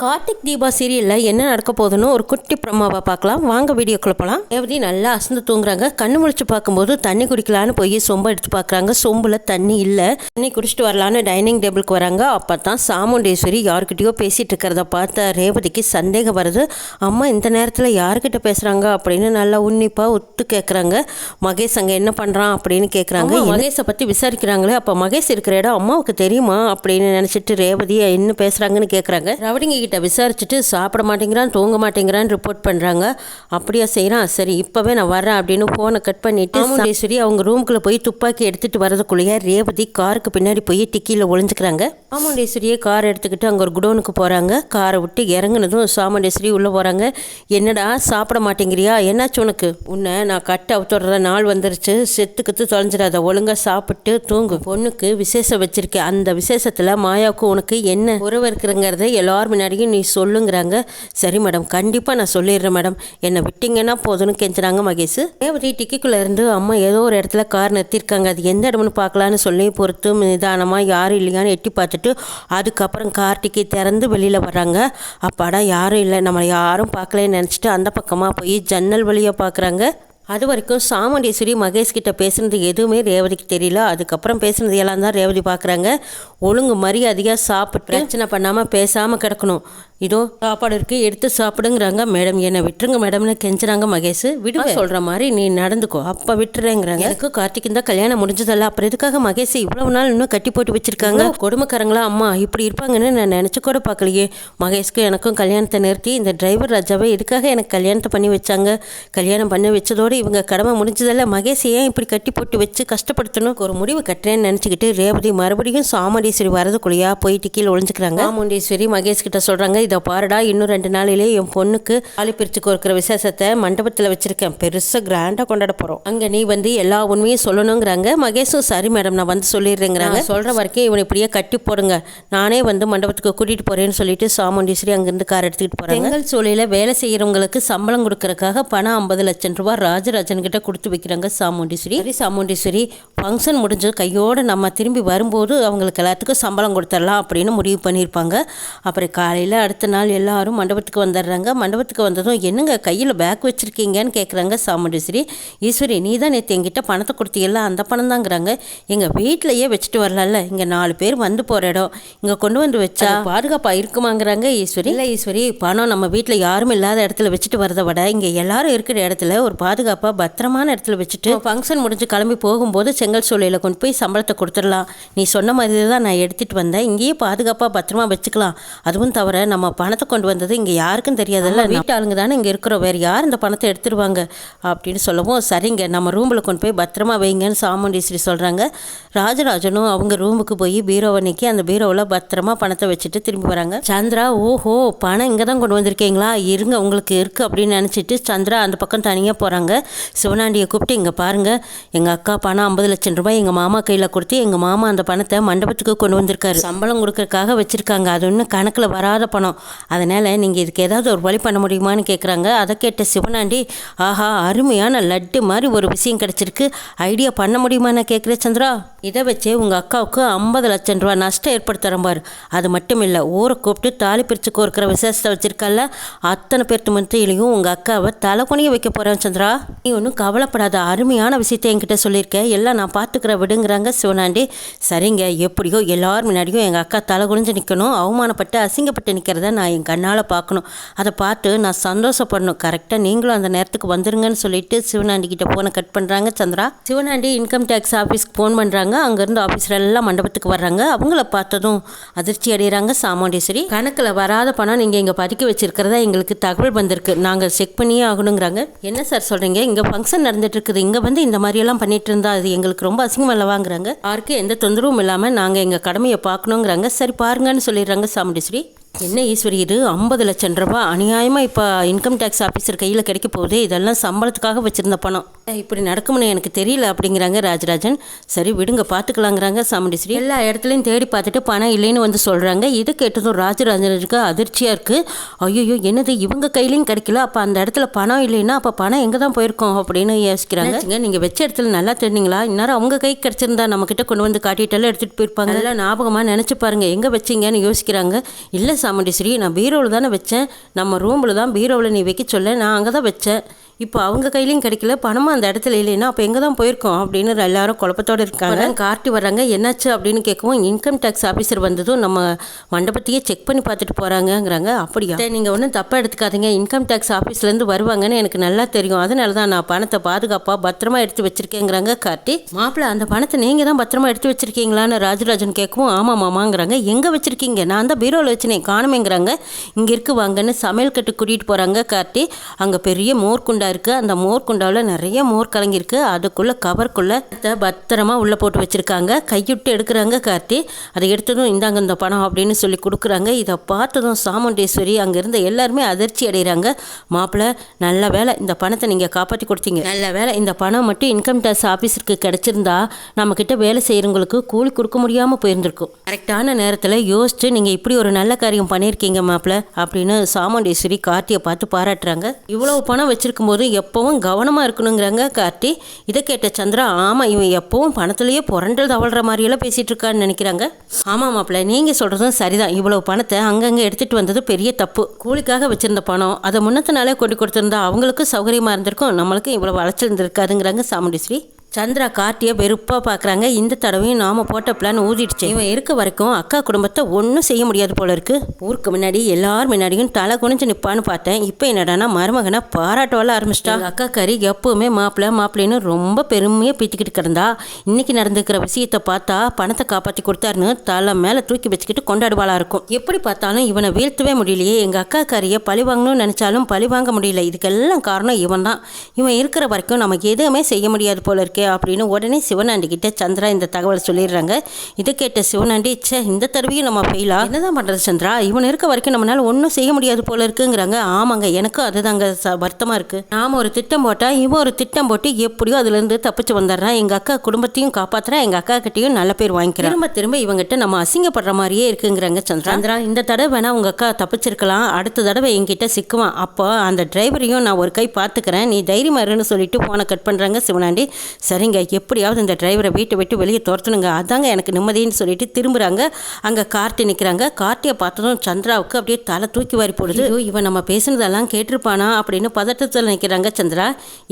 கார்த்திக் தீபா சீரியலில் என்ன நடக்க போகுதுன்னு ஒரு குட்டி பிரமாவை பார்க்கலாம். வாங்க வீடியோக்குள்ள போகலாம் ரேவதி நல்லா அசந்து தூங்குறாங்க? கண்ணு முழிச்சு பார்க்கும்போது தண்ணி குடிக்கலான்னு போய் சொம்பு எடுத்து பார்க்குறாங்க. சொம்பில் தண்ணி இல்லை. தண்ணி குடிச்சிட்டு வரலான்னு டைனிங் டேபிளுக்கு வராங்க. அப்போ தான் சாமுண்டேஸ்வரி யார்கிட்டயோ பேசிகிட்டு இருக்கிறத பார்த்த ரேவதிக்கு சந்தேகம் வருது. அம்மா இந்த நேரத்தில் யார்கிட்ட பேசுகிறாங்க அப்படின்னு நல்லா உன்னிப்பாக ஒத்து கேட்குறாங்க மகேஷ் அங்கே என்ன பண்ணுறான் அப்படின்னு கேட்குறாங்க மகேஷை பற்றி விசாரிக்கிறாங்களே. அப்போ மகேஷ் இருக்கிற இடம் அம்மாவுக்கு தெரியுமா? அப்படின்னு நினச்சிட்டு ரேவதி என்ன பேசுகிறாங்கன்னு கேட்குறாங்க ரவடிங்க கிட்ட விசாரிச்சுட்டு சாப்பிட மாட்டேங்கிறான் தூங்க மாட்டேங்கிறான்னு ரிப்போர்ட் பண்ணுறாங்க அப்படியா செய்கிறான் சரி இப்போவே நான் வரேன் அப்படின்னு ஃபோனை கட் பண்ணிட்டு சாமுண்டேஸ்வரி அவங்க ரூம்குள்ளே போய் துப்பாக்கி எடுத்துகிட்டு வரதுக்குள்ளேயே ரேவதி காருக்கு பின்னாடி போய் டிக்கியில் ஒளிஞ்சுக்கிறாங்க. சாமுண்டேஸ்வரியே கார் எடுத்துக்கிட்டு அங்கே ஒரு குடோனுக்கு போகிறாங்க காரை விட்டு இறங்குனதும் சாமுண்டேஸ்வரி உள்ளே போகிறாங்க என்னடா சாப்பிட மாட்டேங்கிறியா? என்னாச்சு உனக்கு? உன்னை நான் கட்ட அவுத்துடுற நாள் வந்துருச்சு. செத்துக்கிட்டு தொலைஞ்சிடாத. ஒழுங்காக சாப்பிட்டு தூங்கு. பொண்ணுக்கு விசேஷம் வச்சிருக்கேன் அந்த விசேஷத்தில் மாயாவுக்கு உனக்கு என்ன? உறவு இருக்கிறங்கிறத எல்லார் முன்னாடியும் நீ சொல்லுங்கிறாங்க. சரி மேடம் கண்டிப்பாக நான் சொல்லிடுறேன் மேடம். என்னை விட்டிங்கன்னா போதும்னு கெஞ்சினாங்க மகேஷ். ரேவதி டிக்கிக்குள்ளே இருந்து அம்மா ஏதோ ஒரு இடத்துல கார் நிறுத்திருக்காங்க அது எந்த இடம்னு பார்க்கலான்னு சொல்லி பொறுத்து நிதானமாக யாரும் இல்லையான்னு எட்டி பார்த்துட்டு அதுக்கப்புறம் கார் டிக்கி திறந்து வெளியில் வர்றாங்க. அப்பாடா யாரும் இல்லை. நம்மளை யாரும் பார்க்கலன்னு நினச்சிட்டு அந்த பக்கமாக போய் ஜன்னல் வழியாக பார்க்குறாங்க. அது வரைக்கும் சாமுண்டீஸ்வரி மகேஷ் கிட்ட பேசுனது எதுவுமே ரேவதிக்கு தெரியல. அதுக்கப்புறம் பேசுனது எல்லாம் தான் ரேவதி பார்க்குறாங்க ஒழுங்கு மரியாதையாக சாப்பிட்டு பிரச்சனை பண்ணாமல் பேசாமல் கிடக்கணும். இதோ சாப்பாடு இருக்கு எடுத்து சாப்பிடுங்கிறாங்க. மேடம் என்னை விட்டுருங்க மேடம்னு கெஞ்சுறாங்க மகேஷ். விடுவ சொல்கிற மாதிரி நீ நடந்துக்கோ. அப்போ விட்டுறேங்கிறாங்க. எனக்கு கார்த்திக் தான் கல்யாணம் முடிஞ்சதல்ல. அப்புறம் எதுக்காக மகேஷ் இவ்வளவு நாள் இன்னும் கட்டி போட்டு வச்சிருக்காங்க? கொடுமைக்காரங்களா? அம்மா இப்படி இருப்பாங்கன்னு நான் நினச்சி கூட பார்க்கலையே. மகேஷ்க்கும் எனக்கும் கல்யாணத்தை நிறுத்தி இந்த டிரைவர் ராஜாவை எதுக்காக எனக்கு கல்யாணத்தை பண்ணி வச்சாங்க? கல்யாணம் பண்ணி வச்சதோடு இவங்க கடமை முடிஞ்சதில்ல மகேஷ் ஏன் இப்படி கட்டி போட்டு வச்சு கஷ்டப்படுத்தணும் ஒரு முடிவு கட்டுறேன்னு நினச்சிக்கிட்டு ரேவதி மறுபடியும் சாமுண்டீஸ்வரி வரதுக்குள்ளேயா போயிட்டு கீழே ஒளிஞ்சுக்கிறாங்க. சாமுண்டீஸ்வரி மகேஷ் கிட்ட சொல்கிறாங்க இதை பாருடா இன்னும் ரெண்டு நாளிலே என் பொண்ணுக்கு ஆலி பிரிச்சு கொடுக்குற விசேஷத்தை மண்டபத்தில் வச்சிருக்கேன். பெருசாக கிராண்டாக கொண்டாட போகிறோம் அங்கே நீ வந்து எல்லா உண்மையும் சொல்லணுங்கிறாங்க. மகேஷும் சரி மேடம் நான் வந்து சொல்லிடுறேங்கிறாங்க. சொல்கிற வரைக்கும் இவனை இப்படியே கட்டி போடுங்க. நானே வந்து மண்டபத்துக்கு கூட்டிகிட்டு போகிறேன்னு சொல்லிட்டு சாமுண்டீஸ்வரி அங்கேருந்து கார் எடுத்துக்கிட்டு போகிறாங்க செங்கல் சூளையில் வேலை செய்கிறவங்களுக்கு சம்பளம் கொடுக்கறதுக்காக பணம் ஐம்பது லட்சம் ரூபாய் ராஜராஜன் கிட்ட கொடுத்து வைக்கிறாங்க சாமுண்டீஸ்வரி. சரி சாமுண்டீஸ்வரி ஃபங்க்ஷன் முடிஞ்சு கையோடு நம்ம திரும்பி வரும்போது அவங்களுக்கு எல்லாத்துக்கும் சம்பளம் கொடுத்துடலாம் அப்படின்னு முடிவு பண்ணியிருப்பாங்க. அப்புறம் காலையில் அடுத்த நாள் எல்லாரும் மண்டபத்துக்கு வந்துடுறாங்க. மண்டபத்துக்கு வந்ததும் என்னங்க கையில் பேக் வச்சுருக்கீங்கன்னு கேட்குறாங்க சாமுண்டீஸ்வரி. ஈஸ்வரி நீ தான் நேற்று எங்கிட்ட பணத்தை கொடுத்தீங்கல்ல அந்த பணம் தாங்கிறாங்க எங்கள் வீட்டிலையே வச்சுட்டு வரலாம்ல. இங்கே நாலு பேர் வந்து போகிற இடம். இங்கே கொண்டு வந்து வச்சா பாதுகாப்பாக இருக்குமாங்கிறாங்க ஈஸ்வரி. இல்லை ஈஸ்வரி பணம் நம்ம வீட்டில் யாரும் இல்லாத இடத்துல வச்சுட்டு வரதை விட இங்கே எல்லாரும் இருக்கிற இடத்துல ஒரு பாதுகாப்பாக பத்திரமான இடத்துல வச்சுட்டு ஃபங்க்ஷன் முடிஞ்சு கிளம்பி போகும்போது செங்கல் சூளையில் கொண்டு போய் சம்பளத்தை கொடுத்துடலாம். நீ சொன்ன மாதிரி தான் நான் எடுத்துகிட்டு வந்தேன். இங்கேயே பாதுகாப்பாக பத்திரமா வச்சுக்கலாம். அதுவும் தவிர நம்ம பணத்தை கொண்டு வந்தது இங்கே யாருக்கும் தெரியாதுல்ல. வீட்டு ஆளுங்க தானே இங்கே இருக்கிறோம். வேறு யார் இந்த பணத்தை எடுத்துருவாங்க? அப்படின்னு சொல்லவும் சரிங்க. நம்ம ரூமில் கொண்டு போய் பத்திரமா வைங்கன்னு சாமுண்டீஸ்வரி சொல்கிறாங்க ராஜராஜனும் அவங்க ரூமுக்கு போய் பீரோவை நீக்கி அந்த பீரோவில் பத்திரமா பணத்தை வச்சுட்டு திரும்பி வராங்க. சந்திரா ஓஹோ பணம் இங்கே தான் கொண்டு வந்திருக்கீங்களா? இருங்க உங்களுக்கு இருக்குது அப்படின்னு நினச்சிட்டு சந்திரா அந்த பக்கம் தனியாக போகிறாங்க சிவனாண்டியை கூப்பிட்டு இங்கே பாருங்கள் எங்கள் அக்கா பணம் ஐம்பது லட்சம் ரூபாய் எங்கள் மாமா கையில் கொடுத்து எங்கள் மாமா அந்த பணத்தை மண்டபத்துக்கு கொண்டு வந்திருக்காரு. சம்பளம் கொடுக்கறதுக்காக வச்சுருக்காங்க. அது ஒன்றும் கணக்கில் வராத பணம். அதனால் நீங்கள் இதுக்கு ஏதாவது ஒரு வழி பண்ண முடியுமான்னு கேட்குறாங்க அதை கேட்ட சிவனாண்டி ஆஹா அருமையான லட்டு மாதிரி ஒரு விஷயம் கிடச்சிருக்கு. ஐடியா பண்ண முடியுமான்னு கேட்குறேன் சந்திரா இதை வச்சே உங்கள் அக்காவுக்கு ஐம்பது லட்சம் ரூபா நஷ்டம் ஏற்படுத்துகிறேன் பாரு. அது மட்டும் இல்லை ஊரை கூப்பிட்டு தாலி பிரித்து கோர்க்கிற விசேஷத்தை வச்சிருக்கல்ல அத்தனை பேர்த்து மத்தியிலையும் உங்கள் அக்காவை தலை குனிய வைக்க போகிறேன் சந்திரா. நீ ஒன்றும் கவலைப்படாத. அருமையான விஷயத்தை என்கிட்ட சொல்லியிருக்கேன் எல்லாம் நான் பார்த்துக்கிற விடுங்கிறாங்க சிவனாண்டி. சரிங்க. எப்படியோ எல்லார் முன்னாடியும் எங்கள் அக்கா தலை குனிஞ்சு நிற்கணும் அவமானப்பட்டு அசிங்கப்பட்டு நிற்கிறத நான் என் கண்ணால் பார்க்கணும். அதை பார்த்து நான் சந்தோஷப்படணும். கரெக்டாக நீங்களும் அந்த நேரத்துக்கு வந்துருங்கன்னு சொல்லிட்டு சிவனாண்டி கிட்ட ஃபோனை கட் பண்ணுறாங்க சந்திரா. சிவனாண்டி இன்கம் டேக்ஸ் ஆஃபீஸ்க்கு ஃபோன் பண்ணுறாங்க அங்கேருந்து ஆஃபீஸர் எல்லாம் மண்டபத்துக்கு வர்றாங்க. அவங்கள பார்த்ததும் அதிர்ச்சி அடைகிறாங்க சாமுண்டீஸ்வரி. கணக்கில் வராத பணம் நீங்கள் இங்கே பதுக்கி வச்சிருக்கிறதா எங்களுக்கு தகவல் வந்திருக்கு. நாங்கள் செக் பண்ணியே ஆகணுங்கிறாங்க. என்ன சார் சொல்கிறீங்க இங்கே ஃபங்க்ஷன் நடந்துட்டுருக்குது. இங்கே வந்து இந்த மாதிரியெல்லாம் பண்ணிட்டு இருந்தா அது எங்களுக்கு ரொம்ப அசிங்கம் அல்லவாங்கிறாங்க யாருக்கும் எந்த தொந்தரவும் இல்லாமல் நாங்கள் எங்கள் கடமையை பார்க்கணுங்கிறாங்க. சரி பாருங்கன்னு சொல்லிடுறாங்க சாமுண்டீஸ்வரி. என்ன ஈஸ்வரி இது? ஐம்பது லட்சம் ரூபாய் அநியாயமாக இப்போ இன்கம் டேக்ஸ் ஆஃபீஸர் கையில் கிடைக்க போகுது. இதெல்லாம் சம்பளத்துக்காக வச்சுருந்த பணம். இப்படி நடக்கும்னு எனக்கு தெரியல அப்படிங்கிறாங்க ராஜராஜன். சரி விடுங்க பார்த்துக்கலாங்கிறாங்க சாமுண்டீஸ்வரி எல்லா இடத்துலையும் தேடி பார்த்துட்டு பணம் இல்லைன்னு வந்து சொல்கிறாங்க இது கேட்டதும் ராஜராஜனுக்கு அதிர்ச்சியாக இருக்குது ஐயோ என்னது? இவங்க கையிலையும் கிடைக்கல. அப்போ அந்த இடத்துல பணம் இல்லைன்னா அப்போ பணம் எங்கே தான் போயிருக்கோம் அப்படின்னு யோசிக்கிறாங்க. நீங்கள் வச்ச இடத்துல நல்லா தெரிஞ்சிங்களா? இந்நேரம் அவங்க கை கிடச்சிருந்தா நம்மக்கிட்ட கொண்டு வந்து காட்டிட்டெல்லாம் எடுத்துகிட்டு போயிருப்பாங்க. அதெல்லாம் ஞாபகமாக நினச்சி பாருங்க. எங்கே வச்சீங்கன்னு யோசிக்கிறாங்க. இல்லை சாமுண்டீஸ்வரி நான் பீரோவில் தானே வச்சேன். நம்ம ரூமில் தான் பீரோவில் நீ வைக்க சொல்ல நான் அங்கே தான் வச்சேன். இப்போ அவங்க கையிலையும் கிடைக்கல பணமும் அந்த இடத்துல இல்லைன்னா அப்போ எங்கே தான் போயிருக்கோம் அப்படின்னு எல்லாரும் குழப்பத்தோடு இருக்காங்க. கார்ட்டி வர்றாங்க என்னாச்சு? அப்படின்னு கேட்கவும் இன்கம் டேக்ஸ் ஆஃபீஸர் வந்ததும் நம்ம மண்டபத்தையே செக் பண்ணி பார்த்துட்டு போகிறாங்கங்கிறாங்க அப்படியா? நீங்கள் ஒன்றும் தப்பாக எடுத்துக்காதீங்க. இன்கம் டேக்ஸ் ஆஃபீஸ்லேருந்து வருவாங்கன்னு எனக்கு நல்லா தெரியும். அதனால தான் நான் பணத்தை பாதுகாப்பாக பத்திரமா எடுத்து வச்சிருக்கேங்கிறாங்க கார்த்தி. மாப்பிள்ளை அந்த பணத்தை நீங்கள் தான் பத்திரமா எடுத்து வச்சிருக்கீங்களான்னு ராஜராஜன் கேட்கவும் ஆமாம் மாமாங்கிறாங்க. எங்கே வச்சிருக்கீங்க? நான் தான் பீரோவில் வச்சுனேன் காணுமேங்கிறாங்க. இங்கே இருக்கு வாங்கன்னு சமையல் கட்டு கூட்டிகிட்டு போகிறாங்க கார்த்தி. அங்கே பெரிய மோர்க்குண்டா இருக்குது அந்த மோர் குண்டாவில் நிறைய மோர் கலங்கியிருக்கு. அதுக்குள்ளே கவருக்குள்ளே பத்திரமா உள்ளே போட்டு வச்சுருக்காங்க. கையுட்டு எடுக்கிறாங்க கார்த்தி. அதை எடுத்ததும் இந்தாங்க இந்த பணம் அப்படின்னு சொல்லி கொடுக்குறாங்க. இதை பார்த்ததும் சாமுண்டேஸ்வரி அங்கே இருந்த எல்லாருமே அதிர்ச்சி அடைகிறாங்க மாப்பிள்ளை நல்ல வேலை இந்த பணத்தை நீங்கள் காப்பாற்றி கொடுத்தீங்க. நல்ல வேலை இந்த பணம் மட்டும் இன்கம் டேக்ஸ் ஆஃபீஸருக்கு கிடச்சிருந்தா நம்மக்கிட்ட வேலை செய்கிறவங்களுக்கு கூலி கொடுக்க முடியாமல் போயிருந்திருக்கும். கரெக்டான நேரத்தில் யோசிச்சு நீங்கள் இப்படி ஒரு நல்ல காரியம் பண்ணியிருக்கீங்க மாப்பிள்ளை அப்படின்னு சாமுண்டேஸ்வரி கார்த்தியை பார்த்து பாராட்டுறாங்க. இவ்வளோ பணம் வச்சிருக்கும் போது எப்பவும் கவனமாக இருக்கணுங்கிறாங்க கார்த்தி. இதை கேட்ட சந்திரா ஆமாம் இவன் எப்பவும் பணத்துலேயே புரண்டல் தவழ்கிற மாதிரியெல்லாம் பேசிகிட்டு இருக்கான்னு நினைக்கிறாங்க. ஆமாம் மாப்பிள்ளை நீங்கள் சொல்கிறதும் சரிதான். இவ்வளோ பணத்தை அங்கங்கே எடுத்துகிட்டு வந்தது பெரிய தப்பு. கூலிக்காக வச்சுருந்த பணம். அதை முன்னத்தினாலே கொண்டு கொடுத்துருந்தா அவங்களுக்கும் சௌகரியமாக இருந்திருக்கும். நம்மளுக்கும் இவ்வளோ வளைச்சிருந்துருக்காதுங்கிறாங்க சாமுண்டீஸ்வரி. சந்திரா கார்த்தியை வெறுப்பாக பார்க்குறாங்க இந்த தடவையும் நாம போட்ட பிளான் ஊதிடுச்சு இவன் இருக்க வரைக்கும் அக்கா குடும்பத்தை ஒன்றும் செய்ய முடியாது போல இருக்கு. ஊருக்கு முன்னாடி எல்லார் முன்னாடியும் தலை குனிஞ்சு நிற்பான்னு பார்த்தேன். இப்போ என்னடானா மருமகனை பாராட்டவெல்லாம் ஆரம்பிச்சிட்டா. அக்கா கறி எப்பவுமே மாப்பிள்ளை மாப்பிள்ளைன்னு ரொம்ப பெருமையாக பீத்திக்கிட்டு கிடந்தா. இன்னைக்கு நடந்துக்கிற விஷயத்தை பார்த்தா பணத்தை காப்பாற்றி கொடுத்தாருன்னு தலை மேலே தூக்கி வச்சுக்கிட்டு கொண்டாடுவாளா இருக்கும். எப்படி பார்த்தாலும் இவனை வீழ்த்தவே முடியலையே. எங்கள் அக்கா கறியை பழி வாங்கணும்னு நினச்சாலும் பழி வாங்க முடியல. இதுக்கெல்லாம் காரணம் இவன் தான் இவன் இருக்கிற வரைக்கும் நமக்கு எதுவுமே செய்ய முடியாது போல இருக்கே. அப்படின்னு உடனே சிவனாண்டி கிட்ட சந்திரா இந்த தகவல் சொல்லிடுறாங்க. இதை கேட்ட சிவனாண்டி ச்சே இந்த தடவையும் நம்ம ஃபெயிலா என்னதான் பண்ணுறது சந்திரா? இவன் இருக்க வரைக்கும் நம்மளால ஒன்றும் செய்ய முடியாது போல இருக்குங்கிறாங்க. ஆமாங்க எனக்கும் அதுதாங்க ச வருத்தமாக இருக்குது நாம் ஒரு திட்டம் போட்டால் இவன் ஒரு திட்டம் போட்டு எப்படியோ அதுலேருந்து தப்பிச்சு வந்துடுறான். எங்கள் அக்கா குடும்பத்தையும் காப்பாற்றுறான் எங்கள் அக்கா கிட்டேயும் நல்ல பேர் வாங்கிக்கிறான். திரும்ப திரும்ப இவங்ககிட்ட நம்ம அசிங்கப்படுற மாதிரியே இருக்குங்கிறாங்க சந்திரா. சந்திரா இந்த தடவை வேணா உங்கள் அக்கா தப்பிச்சிருக்கலாம். அடுத்த தடவை என்கிட்ட சிக்குவான். அப்போ அந்த டிரைவரையும் நான் ஒரு கை பார்த்துக்கிறேன். நீ தைரியமா இருன்னு சொல்லிட்டு ஃபோனை கட் பண்ணுறாங்க சிவனாண்டி. சரிங்க எப்படியாவது இந்த டிரைவரை வீட்டை விட்டு வெளியே துரத்தணுங்க. அதாங்க எனக்கு நிம்மதின்னு சொல்லிட்டு திரும்புகிறாங்க அங்கே கார்த்தி நிற்கிறாங்க கார்த்தியை பார்த்ததும் சந்திராவுக்கு அப்படியே தலை தூக்கி வாரி போடுது. இவன் நம்ம பேசுனதெல்லாம் கேட்டிருப்பானா அப்படின்னு பதட்டத்தில் நிற்கிறாங்க சந்திரா.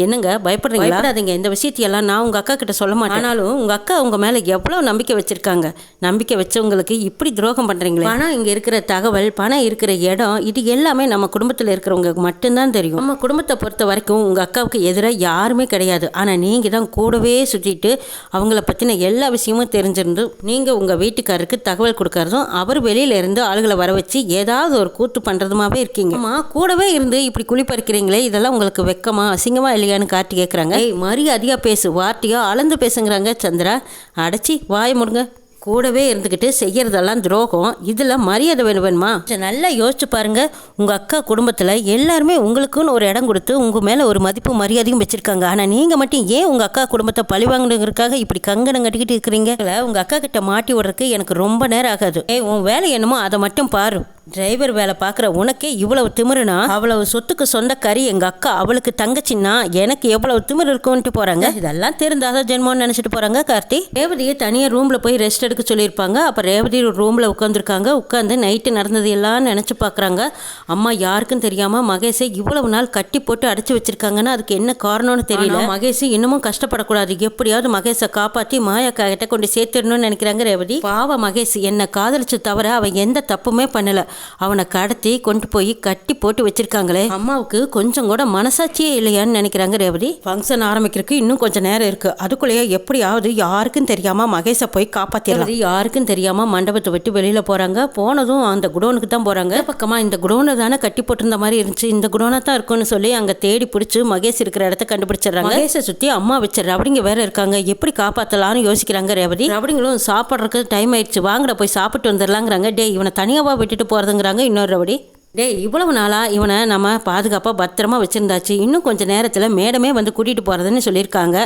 என்னங்க பயப்படுறீங்களா? பயப்படாதீங்க. இந்த விஷயத்தையெல்லாம் நான் உங்கள் அக்கா கிட்ட சொல்ல மாட்டேன். ஆனாலும் உங்கள் அக்கா உங்கள் மேலே எவ்வளோ நம்பிக்கை வச்சுருக்காங்க? நம்பிக்கை வச்சவங்களுக்கு இப்படி துரோகம் பண்ணுறீங்களே பணம் இங்கே இருக்கிற தகவல் பணம் இருக்கிற இடம் இது எல்லாமே நம்ம குடும்பத்தில் இருக்கிறவங்களுக்கு மட்டும்தான் தெரியும். நம்ம குடும்பத்தை பொறுத்த வரைக்கும் உங்கள் அக்காவுக்கு எதிராக யாருமே கிடையாது. ஆனால் நீங்கள் தான் கூடவே சுற்றிட்டு அவங்கள பற்றின எல்லா விஷயமும் தெரிஞ்சிருந்து நீங்கள் உங்கள் வீட்டுக்காரருக்கு தகவல் கொடுக்கறதும் அவர் வெளியில இருந்து ஆளுகளை வர வச்சு ஏதாவது ஒரு கூத்து பண்ணுறதுமாவே இருக்கீங்க. அம்மா கூடவே இருந்து இப்படி குளிப்பறிக்கிறீங்களே இதெல்லாம் உங்களுக்கு வெக்கமா அசிங்கமா இல்லையான்னு காட்டி கேட்குறாங்க ஏய் மரியாதையாக பேசு வார்த்தையோ அளந்து பேசுங்கிறாங்க சந்திரா. அடைச்சி வாய முடுங்க. கூடவே இருந்துக்கிட்டு செய்கிறதெல்லாம் துரோகம். இதில் மரியாதை வேணும் வேணுமா? நல்லா யோசிச்சு பாருங்க. உங்கள் அக்கா குடும்பத்தில் எல்லாருமே உங்களுக்குன்னு ஒரு இடம் கொடுத்து உங்கள் மேலே ஒரு மதிப்பு மரியாதையும் வச்சுருக்காங்க. ஆனால் நீங்கள் மட்டும் ஏன் உங்கள் அக்கா குடும்பத்தை பழி இப்படி கங்கணம் கட்டிக்கிட்டு இருக்கிறீங்க? உங்கள் அக்கா கிட்ட மாட்டி விடுறதுக்கு எனக்கு ரொம்ப நேரம் ஆகாது. ஏ உன் வேலை என்னமோ அதை மட்டும் பாரு. டிரைவர் வேலை பார்க்குற உனக்கே இவ்வளவு திமிருனா? அவ்வளவு சொத்துக்கு சொந்தக்காரி எங்கள் அக்கா அவளுக்கு தங்கச்சின்னா எனக்கு எவ்வளவு திமிரு இருக்கும்ட்டு போகிறாங்க இதெல்லாம் தெரிந்தாதான் ஜென்மோன்னு நினச்சிட்டு போகிறாங்க கார்த்தி. ரேவதியை தனியாக ரூமில் போய் ரெஸ்ட் எடுக்க சொல்லியிருப்பாங்க. அப்போ ரேவதி ரூமில் உட்காந்துருக்காங்க உட்காந்து நைட்டு நடந்தது எல்லாம் நினச்சி பார்க்குறாங்க. அம்மா யாருக்கும் தெரியாமல் மகேஷை இவ்வளவு நாள் கட்டி போட்டு அடைச்சி வச்சிருக்காங்கன்னா அதுக்கு என்ன காரணம்னு தெரியல. மகேஷ் இன்னமும் கஷ்டப்படக்கூடாது. எப்படியாவது மகேஷை காப்பாற்றி மாயாக்கா கிட்ட கொண்டு சேர்த்துடணும்னு நினைக்கிறாங்க ரேவதி. பாவ மகேஷ் என்னை காதலிச்சு தவிர அவன் எந்த தப்புமே பண்ணல. அவனை கடத்தி கொண்டு போய் கட்டி போட்டு வச்சிருக்காங்களே. அம்மாவுக்கு கொஞ்சம் கூட மனசாட்சியே இல்லையான்னு நினைக்கிறாங்க ரேவதி. ஃபங்க்ஷன் ஆரம்பிக்கிறதுக்கு இன்னும் கொஞ்சம் நேரம் இருக்கு. அதுக்குள்ளேயே எப்படியாவது யாருக்கும் தெரியாம மகேஷை போய் காப்பாத்திடலாம். யாருக்கும் தெரியாம மண்டபத்தை விட்டு வெளியில போறாங்க. போனதும் அந்த குடோனுக்கு தான் போறாங்க. பக்கமா இந்த குடோனை தானே கட்டி போட்டிருந்த மாதிரி இருந்துச்சு. இந்த குடோனா தான் இருக்கும்னு சொல்லி அங்க தேடி பிடிச்சு மகேஷ் இருக்கிற இடத்த கண்டுபிடிச்சிடுறாங்க. மகேஷை சுத்தி அம்மா வச்ச ரவடிங்க வேற இருக்காங்க. எப்படி காப்பாத்தலாம்னு யோசிக்கிறாங்க ரேவதி. ரவடிங்களும் சாப்பிட்றதுக்கு டைம் ஆயிடுச்சு. வாங்கட போய் சாப்பிட்டு வந்துடலாங்கிறாங்க. டே இவனை தனியாவா விட்டுட்டு வருதுங்கிறாங்க இன்னொரு ரவடி டேய் இவ்வளவு நாளாக இவனை நம்ம பாதுகாப்பாக பத்திரமா வச்சுருந்தாச்சு. இன்னும் கொஞ்சம் நேரத்தில் மேடமே வந்து கூட்டிகிட்டு போகிறதுன்னு சொல்லியிருக்காங்க.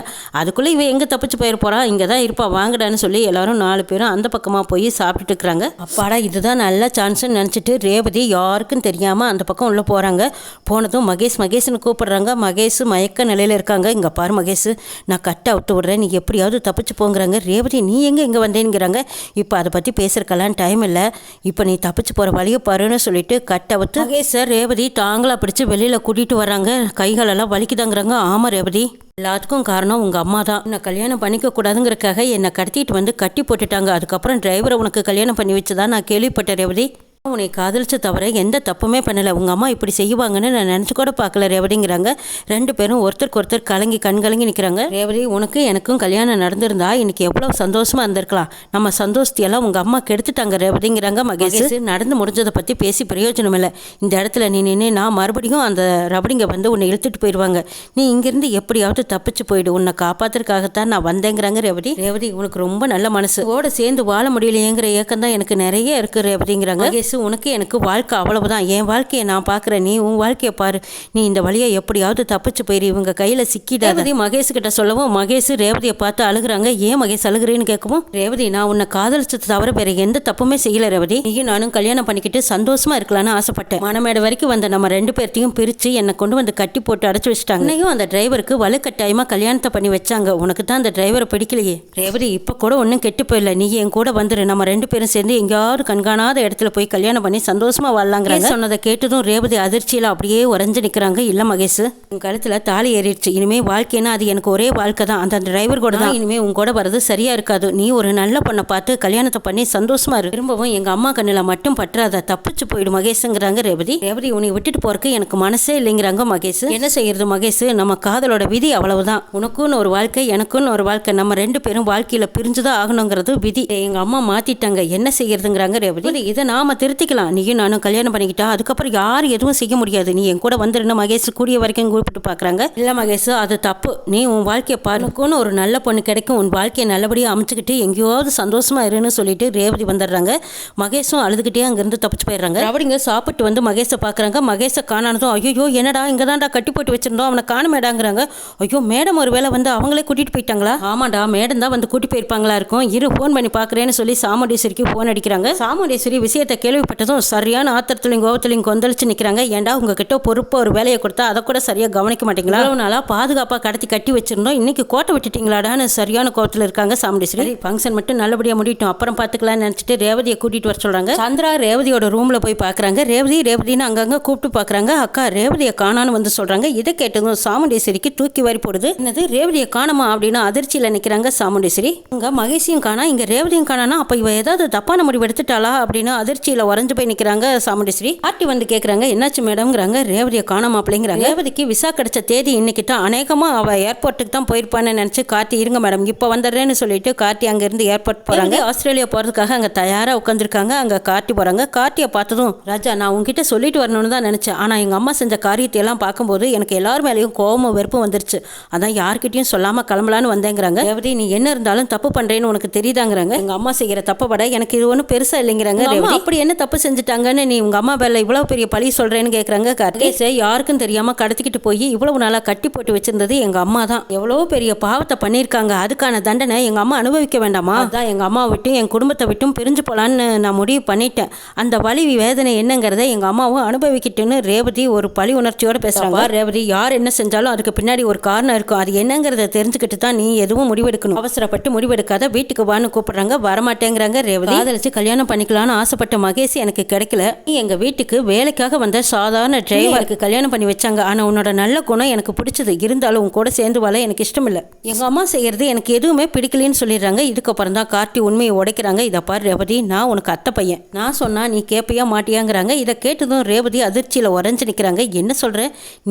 அதுக்குள்ளே இவன் எங்கே தப்பிச்சு போயிட போகிறா இங்கே தான் இருப்பா வாங்கடான்னு சொல்லி எல்லாரும் நாலு பேரும் அந்த பக்கமாக போய் சாப்பிட்டுட்டு இருக்கிறாங்க. அப்பாடா இதுதான் நல்ல சான்ஸ்னு நினச்சிட்டு ரேவதி யாருக்கும் தெரியாமல் அந்த பக்கம் உள்ளே போகிறாங்க போனதும் மகேஷ் மகேஷ்னு கூப்பிடுறாங்க. மகேஷ் மயக்க நிலையில் இருக்காங்க. இங்கே பாரு மகேஷ் நான் கட்டை விட்டு விட்றேன். நீ எப்படியாவது தப்பிச்சு போங்கிறாங்க. ரேவதி நீ எங்கே இங்கே வந்தேங்கிறாங்க இப்போ அதை பற்றி பேசுறக்கெல்லாம் டைம் இல்லை. இப்போ நீ தப்பிச்சு போகிற வழியை பாருன்னு சொல்லிட்டு கட்டை விட்டு மகேஷ் சார் ரேவதி தாங்களா பிடிச்சு வெளியில் கூட்டிகிட்டு வராங்க கைகளெல்லாம் வலிக்குதாங்கிறாங்க. ஆமாம் ரேவதி. எல்லாத்துக்கும் காரணம் உங்கள் அம்மா தான். என்னை கல்யாணம் பண்ணிக்க கூடாதுங்கிறக்காக என்னை கடத்திட்டு வந்து கட்டி போட்டுட்டாங்க. அதுக்கப்புறம் டிரைவரை உனக்கு கல்யாணம் பண்ணி வச்சதா நான் கேள்விப்பட்டேன் ரேவதி. உன்னை காதலிச்ச தவிர எந்த தப்புமே பண்ணலை. உங்கள் அம்மா இப்படி செய்வாங்கன்னு நான் நினச்சி கூட பார்க்கல ரேவதிங்கிறாங்க. ரெண்டு பேரும் ஒருத்தருக்கு ஒருத்தர் கலங்கி கண் கலங்கி நிற்கிறாங்க ரேவதி உனக்கு எனக்கும் கல்யாணம் நடந்திருந்தா இன்னைக்கு எவ்வளோ சந்தோஷமா இருந்திருக்கலாம். நம்ம சந்தோஷத்தையெல்லாம் உங்கள் அம்மா கெடுத்துட்டாங்க ரேவதிங்கிறாங்க மகேஷ். நடந்து முடிஞ்சதை பற்றி பேசி பிரயோஜனம் இல்லை. இந்த இடத்துல நீ நின்று நான் மறுபடியும் அந்த ரபடிங்க வந்து உன்னை இழுத்துட்டு போயிடுவாங்க நீ இங்கேருந்து எப்படியாவது தப்பிச்சு போயிடு. உன்னை காப்பாத்துறதுக்காகத்தான் நான் வந்தேங்கிறாங்க ரேவதி. ரேவதி உனக்கு ரொம்ப நல்ல மனசு. ஓட சேர்ந்து வாழ முடியலையேங்கிற ஏக்கம் தான் எனக்கு நிறைய இருக்கு ரேவதிங்கிறாங்க. மகேஷ் உனக்கு எனக்கு வாழ்க்கை அவ்வளவுதான். என் வாழ்க்கையை நான் பார்க்குறேன். நீ உன் வாழ்க்கையை பாரு. நீ இந்த வழியை எப்படியாவது தப்பிச்சு போயிரு. இவங்க கையில் சிக்கிடாத. ரேவதி மகேஷ் கிட்ட சொல்லவும் மகேஷ் ரேவதியை பார்த்து அழுகுறாங்க. ஏன் மகேஷ் அழுகுறேன்னு கேட்கவும் ரேவதி நான் உன்னை காதலிச்சது தவிர வேற எந்த தப்புமே செய்யல ரேவதி. நீயும் நானும் கல்யாணம் பண்ணிக்கிட்டு சந்தோஷமா இருக்கலாம்னு ஆசைப்பட்டேன். மனமேடு வரைக்கும் வந்த நம்ம ரெண்டு பேர்த்தையும் பிரித்து என்னை கொண்டு வந்து கட்டி போட்டு அடைச்சி வச்சிட்டாங்க. இன்னையும் அந்த டிரைவருக்கு வலுக்கட்டாயமாக கல்யாணத்தை பண்ணி வச்சாங்க. உனக்கு தான் அந்த டிரைவரை பிடிக்கலையே. ரேவதி இப்போ கூட ஒன்றும் கெட்டு போயிடல நீ என் கூட வந்துரு. நம்ம ரெண்டு பேரும் சேர்ந்து எங்கேயாவது கண்காணாத இடத்துல போய் கல்யாணம் பண்ணி சந்தோஷமா வாழலாங்கிறாங்க. சொன்னதை கேட்டதும் ரேவதி அதிர்ச்சியில அப்படியே உறைஞ்சு நிக்கிறாங்க. இல்ல மகேஷ் உன் கழுத்துல தாலி ஏறிடுச்சு. இனிமே வாழ்க்கைன்னா அது எனக்கு ஒரே வாழ்க்கை தான். அந்த டிரைவர் கூட தான். இனிமே உன் கூட வர்றது சரியா இருக்காது. நீ ஒரு நல்ல பொண்ணை பார்த்து கல்யாணத்தை பண்ணி சந்தோஷமா இரு. திரும்பவும் எங்க அம்மா கண்ணுல மட்டும் பற்றாத தப்பிச்சு போயிடு மகேஷ்ங்கிறாங்க ரேவதி. ரேவதி உன்னை விட்டுட்டு போறதுக்கு எனக்கு மனசே இல்லைங்கிறாங்க மகேஷ். என்ன செய்யறது மகேஷ்? நம்ம காதலோட விதி அவ்வளவுதான். உனக்குன்னு ஒரு வாழ்க்கை எனக்குன்னு ஒரு வாழ்க்கை. நம்ம ரெண்டு பேரும் வாழ்க்கையில பிரிஞ்சுதான் ஆகணுங்கிறது விதி. எங்க அம்மா மாத்திட்டாங்க. என்ன செய்யறதுங்கிறாங்க ரேவதி. இதை நாம நிறுத்திக்கலாம். நீயும் நானும் கல்யாணம் பண்ணிக்கிட்டா அதுக்கப்புறம் யாரும் எதுவும் செய்ய முடியாது. நீ என் கூட வந்துருன்னு மகேஷ் கூடிய வரைக்கும் கூப்பிட்டு பார்க்குறாங்க. இல்லை மகேஷ் அது தப்பு. நீ உன் வாழ்க்கையை பாருக்குன்னு ஒரு நல்ல பொண்ணு கிடைக்கும். உன் வாழ்க்கையை நல்லபடியாக அமைச்சுக்கிட்டு எங்கேயாவது சந்தோஷமாக இருன்னு சொல்லிட்டு ரேவதி வந்துடுறாங்க. மகேஷும் அழுதுகிட்டே அங்கேருந்து தப்பிச்சு போயிடுறாங்க. ரவடிங்க சாப்பிட்டு வந்து மகேஷை பார்க்குறாங்க. மகேஷை காணானதும் ஐயோ என்னடா இங்கே தான்டா கட்டி போட்டு வச்சிருந்தோம். அவனை காணுமேடாங்கிறாங்க. ஐயோ மேடம் ஒரு வேளை வந்து அவங்களே கூட்டிகிட்டு போயிட்டாங்களா? ஆமாடா மேடம் தான் வந்து கூட்டி போயிருப்பாங்களா இருக்கும். இரு ஃபோன் பண்ணி பார்க்குறேன்னு சொல்லி சாமுண்டேஸ்வரிக்கு ஃபோன் அடிக்கிறாங்க. சாமுண்டேஸ்வரி விஷயத்தை கேள்வி கேள்விப்பட்டதும் சரியான ஆத்திரத்துலையும் கோபத்துலையும் கொந்தளிச்சு நிற்கிறாங்க ஏன்டா உங்ககிட்ட பொறுப்பு ஒரு வேலையை கொடுத்தா அதை கூட சரியாக கவனிக்க மாட்டீங்களா? இவ்வளவு நாளாக பாதுகாப்பாக கடத்தி கட்டி வச்சிருந்தோம். இன்னைக்கு கோட்டை விட்டுட்டீங்களாடான்னு சரியான கோபத்தில் இருக்காங்க சாமுண்டீஸ்வரி. ஃபங்க்ஷன் மட்டும் நல்லபடியாக முடியட்டும். அப்புறம் பார்த்துக்கலாம்னு நினச்சிட்டு ரேவதியை கூட்டிட்டு வர சொல்கிறாங்க சந்திரா ரேவதியோட ரூமில் போய் பார்க்குறாங்க ரேவதி ரேவதின்னு அங்கங்கே கூப்பிட்டு பார்க்குறாங்க அக்கா ரேவதியை காணான்னு வந்து சொல்கிறாங்க இதை கேட்டதும் சாமுண்டீஸ்வரிக்கு தூக்கி வாரி போடுது. என்னது ரேவதியை காணுமா அப்படின்னு அதிர்ச்சியில் நிற்கிறாங்க சாமுண்டீஸ்வரி. அங்கே மகேஷையும் காணா இங்கே ரேவதியும் காணானா? அப்போ இவ ஏதாவது தப்பான முடிவு எடுத்துட்டாளா அப்படின்னு அதிர்ச்சியில் உறைஞ்சு போய் நிற்கிறாங்க சாமுண்டீஸ்வரி. ஆர்ட்டி வந்து கேட்குறாங்க என்னாச்சு மேடம்ங்கிறாங்க ரேவதியை காணாம அப்படிங்கிறாங்க ரேவதிக்கு விசா கிடைச்ச தேதி இன்னைக்கு தான் அநேகமாக அவள் ஏர்போர்ட்டுக்கு தான் போயிருப்பான்னு நினச்சி கார்த்தி இருங்க மேடம் இப்போ வந்துடுறேன்னு சொல்லிட்டு கார்த்தி அங்கேருந்து ஏர்போர்ட் போகிறாங்க ஆஸ்திரேலியா போகிறதுக்காக அங்கே தயாராக உட்காந்துருக்காங்க அங்கே கார்த்தி போகிறாங்க கார்த்தியை பார்த்ததும் ராஜா நான் உங்ககிட்ட சொல்லிட்டு வரணும்னு தான் நினச்சேன். ஆனால் எங்கள் அம்மா செஞ்ச காரியத்தை எல்லாம் பார்க்கும்போது எனக்கு எல்லார் மேலேயும் கோவமும் வெறுப்பும் வந்துருச்சு. அதான் யார்கிட்டயும் சொல்லாமல் கிளம்பலான்னு வந்தேங்கிறாங்க. ரேவதி நீ என்ன இருந்தாலும் தப்பு பண்ணுறேன்னு உனக்கு தெரியுதாங்கிறாங்க. எங்கள் அம்மா செய்கிற தப்பை விட எனக்கு இது ஒன்றும் பெருசாக இல்லைங்கிறாங்க அப்படி என்ன தப்பு செஞ்சுட்டாங்கன்னு நீ உங்க அம்மா பேர்ல இவ்வளவு பெரிய பழி சொல்றேன்னு கேக்குறாங்க கார்த்திகேச யாருக்கும் தெரியாம கடத்திக்கிட்டு போய் இவ்வளவு நாளா கட்டி போட்டு வச்சிருந்தது எங்க அம்மா தான். எவ்வளவு பெரிய பாவத்தை பண்ணியிருக்காங்க அதுக்கான தண்டனை எங்க அம்மா அனுபவிக்க வேண்டாமா? அதான் எங்க அம்மா விட்டும் என் குடும்பத்தை விட்டும் பிரிஞ்சு போலான்னு நான் முடிவு பண்ணிட்டேன். அந்த வலி வேதனை என்னங்கிறத எங்க அம்மாவும் அனுபவிக்கிட்டுன்னு ரேவதி ஒரு பழி உணர்ச்சியோட பேசுறாங்க. ரேவதி யார் என்ன செஞ்சாலும் அதுக்கு பின்னாடி ஒரு காரணம் இருக்கும். அது என்னங்கிறத தெரிஞ்சுக்கிட்டு தான் நீ எதுவும் முடிவெடுக்கணும். அவசரப்பட்டு முடிவெடுக்காத வீட்டுக்கு வான்னு கூப்பிடுறாங்க. வரமாட்டேங்கிறாங்க ரேவதி. காதலிச்சு கல்யாணம் பண்ணிக்கலாம்னு ஆசைப்பட்ட மகேஷ் எனக்கு கிடைக்கல. நீ எங்க வீட்டுக்கு வேலைக்காக வந்த சாதாரண டிரைவருக்கு கல்யாணம் பண்ணி வச்சாங்க. ஆனா உன்னோட நல்ல குணம் எனக்கு பிடிச்சது. இருந்தாலும் உன் கூட சேர்ந்து வாழ எனக்கு இஷ்டம் இல்ல எங்க அம்மா செய்யறது எனக்கு எதுவுமே பிடிக்கலன்னு சொல்லிடுறாங்க. இதுக்கப்புறம் தான் கார்த்தி உண்மையை உடைக்கிறாங்க. இதை பாரு ரேவதி நான் உனக்கு அத்தை பையன். நான் சொன்னா நீ கேப்பியா மாட்டியாங்கிறாங்க. இதை கேட்டதும் ரேவதி அதிர்ச்சியில உறைஞ்சு நிக்கிறாங்க. என்ன சொல்ற?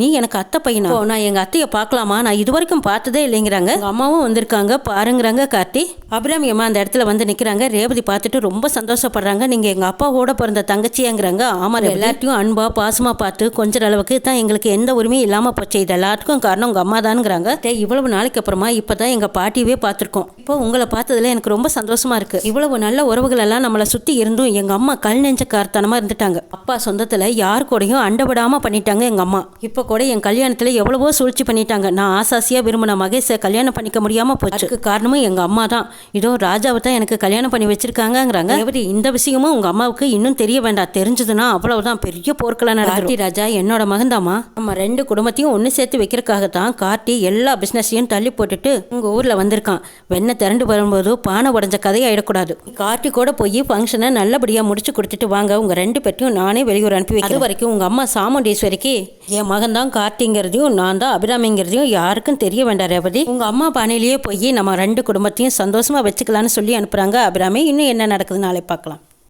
நீ எனக்கு அத்தை பையனா? நான் எங்க அத்தையை பார்க்கலாமா? நான் இது வரைக்கும் பார்த்ததே இல்லைங்கிறாங்க. அம்மாவும் வந்திருக்காங்க. பாருங்கிறாங்க கார்த்தி. அபிராமி அம்மா அந்த இடத்துல வந்து நிக்கிறாங்க. ரேவதி பார்த்துட்டு ரொம்ப சந்தோஷப்படுறாங்க. நீங்க எங்க அப்பாவோட கூட பிறந்த தங்கச்சியாங்கிறாங்க. ஆமாம் எல்லாத்தையும் அன்பா பாசமா பார்த்து கொஞ்ச அளவுக்கு தான் எங்களுக்கு எந்த உரிமையும் இல்லாம போச்சு. இது எல்லாத்துக்கும் காரணம் உங்க அம்மா தானுங்கிறாங்க இவ்வளவு நாளைக்கு அப்புறமா இப்பதான் எங்க பாட்டியவே பார்த்துருக்கோம். இப்போ உங்களை பார்த்ததுல எனக்கு ரொம்ப சந்தோஷமா இருக்கு. இவ்வளவு நல்ல உறவுகள் எல்லாம் நம்மளை சுத்தி இருந்தும் எங்க அம்மா கல் நெஞ்ச கார்த்தனமாக இருந்துட்டாங்க. அப்பா சொந்தத்துல யார் கூடயும் அண்டபடாம பண்ணிட்டாங்க எங்க அம்மா. இப்போ கூட என் கல்யாணத்துல எவ்வளவோ சூழ்ச்சி பண்ணிட்டாங்க. நான் ஆசாசியா விரும்பின மகேஷை கல்யாணம் பண்ணிக்க முடியாம போச்சு. அதுக்கு காரணமும் எங்க அம்மா தான் இதோ ராஜாவை தான் எனக்கு கல்யாணம் பண்ணி வச்சிருக்காங்கிறாங்க எப்படி இந்த விஷயமும் உங்க அம்மாவுக்கு இன்னும் தெரிய வேண்டாம். தெரிஞ்சதுன்னா அவ்வளவுதான். பெரிய போர்க்கெல்லாம் நடத்தி ராஜா என்னோட மகன்தாமா நம்ம ரெண்டு குடும்பத்தையும் ஒன்று சேர்த்து வைக்கிறதுக்காக தான் கார்த்தி எல்லா பிசினஸையும் தள்ளி போட்டுட்டு உங்க ஊர்ல வந்திருக்கான். வெண்ணெய் திரண்டு வரும்போது பானை உடஞ்ச கதையாயிடக்கூடாது கார்த்தி கூட போய் ஃபங்க்ஷனை நல்லபடியா முடிச்சு கொடுத்துட்டு வாங்க. உங்க ரெண்டு பேர்த்தையும் நானே வெளியூர் அனுப்பி வைக்கிறேன். அது வரைக்கும் உங்க அம்மா சாமுண்டீஸ்வரிக்கு என் மகன் தான் கார்த்திங்கிறதையும் நான் தான் அபிராமிங்கிறதையும் யாருக்கும் தெரிய வேண்டாம் ரேவதி. உங்க அம்மா பானையிலேயே போய் நம்ம ரெண்டு குடும்பத்தையும் சந்தோஷமா வச்சுக்கலாம்னு சொல்லி அனுப்புறாங்க. அபிராமி இன்னும் என்ன நடக்குது? நாளை பார்க்கலாம்.